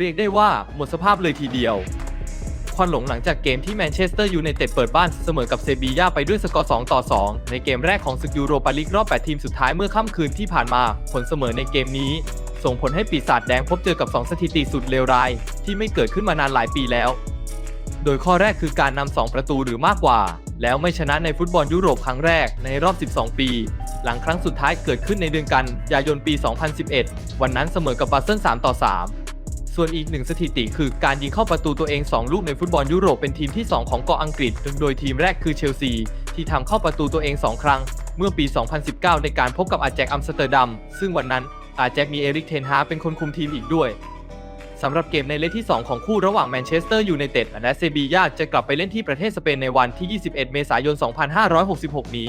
เรียกได้ว่าหมดสภาพเลยทีเดียว ควันหลงหลังจากเกมที่แมนเชสเตอร์ยูไนเต็ดเปิดบ้านเสมอกับเซบีย่าไปด้วยสกอร์ 2 ต่อ 2 ในเกมแรกของศึกยูโรปาลีกรอบ 8 ทีมสุดท้ายเมื่อค่ำคืนที่ผ่านมา ผลเสมอในเกมนี้ ส่งผลให้ปีศาจแดงพบเจอกับ 2 สถิติสุดเลวร้าย ที่ไม่เกิดขึ้นมานานหลายปีแล้ว โดยข้อแรกคือการนำ2ประตูหรือมากกว่า แล้วไม่ชนะในฟุตบอลยุโรปครั้งแรกในรอบ 12 ปี หลังครั้งสุดท้ายเกิดขึ้นในเดือนกันยายนปี 2011 วันนั้นเสมอกับบาเซิล3ต่อ 3 ส่วนอีกหนึ่งสถิติคือการยิงเข้าประตูตัวเอง 2 ลูกในฟุตบอลยุโรปเป็นทีมที่ 2 ของเกาะอังกฤษ โดยทีมแรกคือเชลซี ที่ทำเข้าประตูตัวเอง 2 ครั้ง เมื่อปี 2019 ในการพบกับอาแจกอัมสเตอร์ดัม ซึ่งวันนั้นอาแจกมีเอริกเทนฮาเป็นคนคุมทีมอีกด้วยสำหรับเกมในเล็กที่ 2 ของคู่ระหว่างแมนเชสเตอร์ยูไนเต็ดและเซบียาจะกลับไปเล่นที่ประเทศสเปนในวันที่ 21 เมษายน 2566 นี้